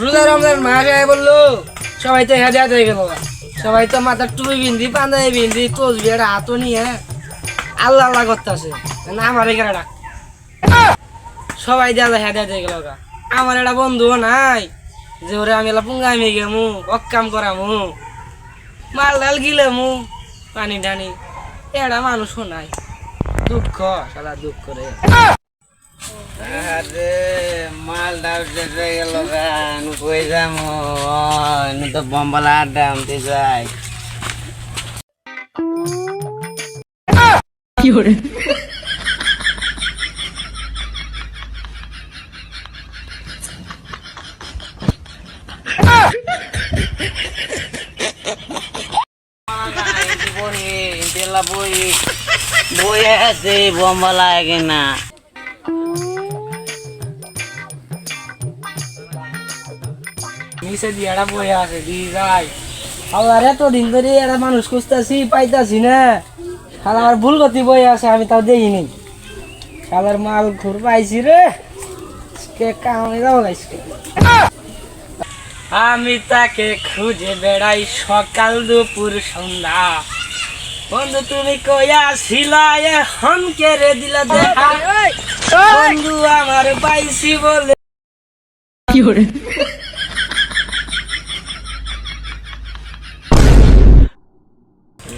রোজা রমজান মাস আয় বলল, সবাই তো হেঁটে হয়ে গেল। সবাই তো মাথার টুপি বিন্দি পান্দাই বিন্দি তসবি একটা হাতও নিয়ে আল্লাহ আল্লাহ করতেছে। না, আমার এখানে ডাক। সবাই দেওয়া হেঁটে হয়ে গেল আমার একটা বন্ধুও নাই, যে ওরে আমি এলা পুঙ্গামি গেমু অক্কাম করামু, মাল ডাল গিলেমু, পানি টানি এটা মানুষও নাই। দুঃখ সালা দুঃখ রে। আরে মালটা উঠে গেল গান কই যাম নু তো বম্বলা আড্ডা যাই। বই আছে বম্বলা কিনা নিচে দিয়ে একটা বই আছে রে তো দিন ধরে একটা মানুষ খুঁজতেছি পাইতাছি না। খালা ভুল গতি বই আছে আমি তাও দেখিনি। খালার মাল ঘুর পাইছি রে। কে যাব গাইছে আমি তাকে খুঁজে বেড়াই সকাল দুপুর সন্ধ্যা। বন্ধু তুমি কইয়া ছিলা এখন কেড়ে দিলা দেখা। বন্ধু আমার পাইছি বলে।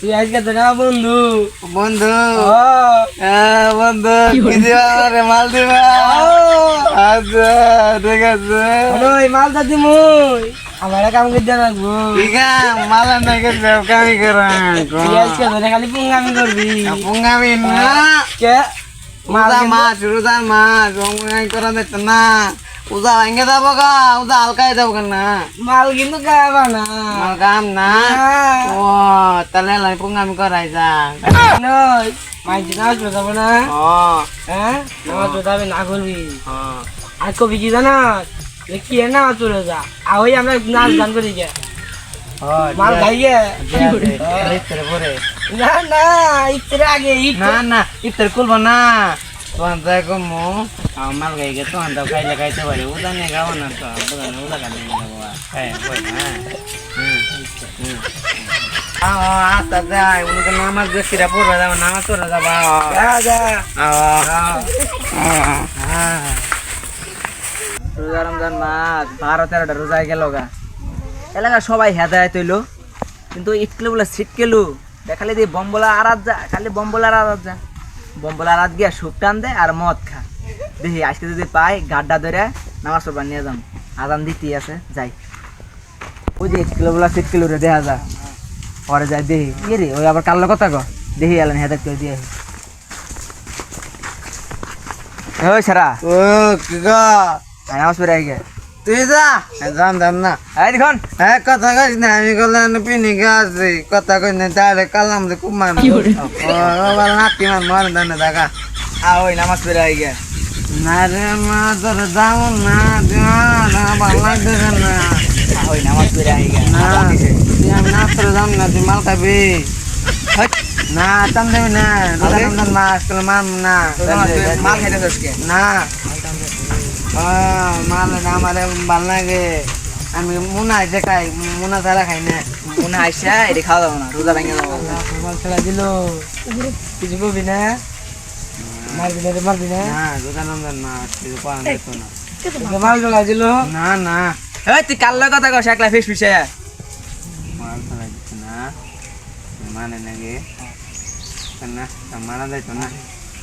তুই আজকে দেখা বন্ধু। বন্ধু। হ্যাঁ। বন্ধু আমারে মাল দিবা? আচ্ছা ঠিক আছে। ওই মাল দাদি মুই আমার কাম করতে রাখব। ঠিক আছে মাল না গেছে কামি করান তুই আজকে ধরে খালি পুঙ্গামি করবি। পুঙ্গামি না। কে? মাছ রোজার মাছ পুঙ্গামি করা দিত না। উদা ভাঙ্গে যাব গা উদা হালকাই যাব না। মাল কিন্তু গাবা না। মাল কাম না। ও তাহলে লাই পুঙ্গামি করাই যা মাইজি নামাজ যাব না। হ্যাঁ? নামাজ যাবে না করবি? আর কবি কি জানা কি নামাজ পড়ে যা। আর ওই আমরা নাচ গান করি গে। মাল খাই গে ইফতারে পরে। না না ইত্রে আগে না না ইফতার খুলবো না। তোমার দেখো মো আমার গাই গে তোমার দাও খাইলে খাইতে পারে উদা নিয়ে না তো উদা নিয়ে উদা খাইলে নিয়ে যাব হ্যাঁ উনকে নামাজ বেশিরা পড়বে যাব নামাজ পড়ে যাবা রোজা রমজান মাস বারো তেরোটা রোজায় গেল গা এলাকা সবাই হেদায়ত হইল কিন্তু ইটকেলু বলে ছিটকেলু দেখালে দিয়ে বম্বলা আরাত যা খালি বম্বলার আরাত যা বম্বলা আরাত গিয়া সুপ টান দেয় আর মদ খা। দেখি আজকে যদি পাই গাড্ডা ধরে নামাজ পড়বার নিয়ে যাম। আদান দিতে আছে যাই। ওই যে ইটকেলু বলা ছিটকেলু রে দেখা যা। পরে যাই দেখি। ইয়ে রে ওই আবার কাল্লো কথা গো দেখি এলেন হেদায়ত করে দিয়ে ওই সারা। ও কি গো? নামাজ পড়ে আগে তুই যা যাম যাম না এই দেখুন হ্যাঁ কথা কইস না আমি গেলাম পিনি গেছি কথা কইস না তাহলে কালাম যে খুব মান নাতি মান মর দানে দেখা আ ওই নামাজ পড়ে আগে না রে মা তোর যাও না না ভালো লাগবে না আ ওই নামাজ পড়ে আগে না তুই আমি না তোর যাম না তুই মাল খাবি না তাম দেবি না মাস তোর না মাল খাইতে না মাল আমার ভালো লাগে। আমি মুনা যে খাই মুনা ছাড়া খাই না। মনে আইসা এটা খাওয়া যাব না রোজা ভেঙে যাব। মাল খেলা দিল। কিছু করবি না? মারবি না রে মারবি না? না রোজা রমজান মাস কিছু পাওয়া যেত না। মাল খেলা দিল? না না। এই তুই কাল্লা কথা কস একলা ফেস ফিসে? মাল ফেলা দিত না। মানে নাকি? না মারা যাইতো না।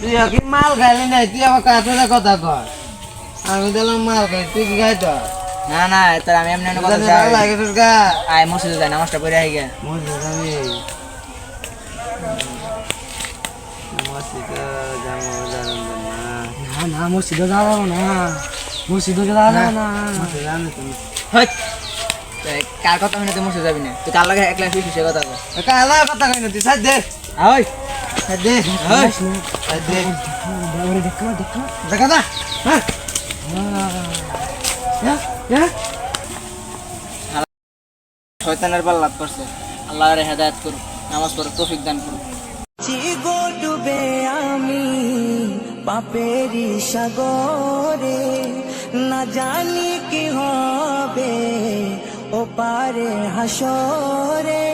তুই কি মাল খাইলি নাই তুই আবার কাছে কথা কর আমি দিলাম মাল খাই তুই কি খাই তো না না তোর আমি এমনি এমনি কথা যাই লাগে তোর গা? আয় মসজিদে যাই নামাজটা পড়ে আই আমি মসজিদে যাব? না না না মসজিদে যাব না। মসজিদে যাব না। তুমি? হট কার কথা শুনে তুই মসজিদে যাবি না? তুই কার লাগে একলা কথা কর কালা কথা কই না তুই সাথ দে। ওই হ্যাঁ শয়তানের পাল লাভ করছে। আল্লাহর হেদায়েত করুক নামাজ পড়ুক তৌফিক দান করুক। চিগো ডুবে আমি পাপেরি সাগরে না জানি কি হবে ও পারে হাসরে।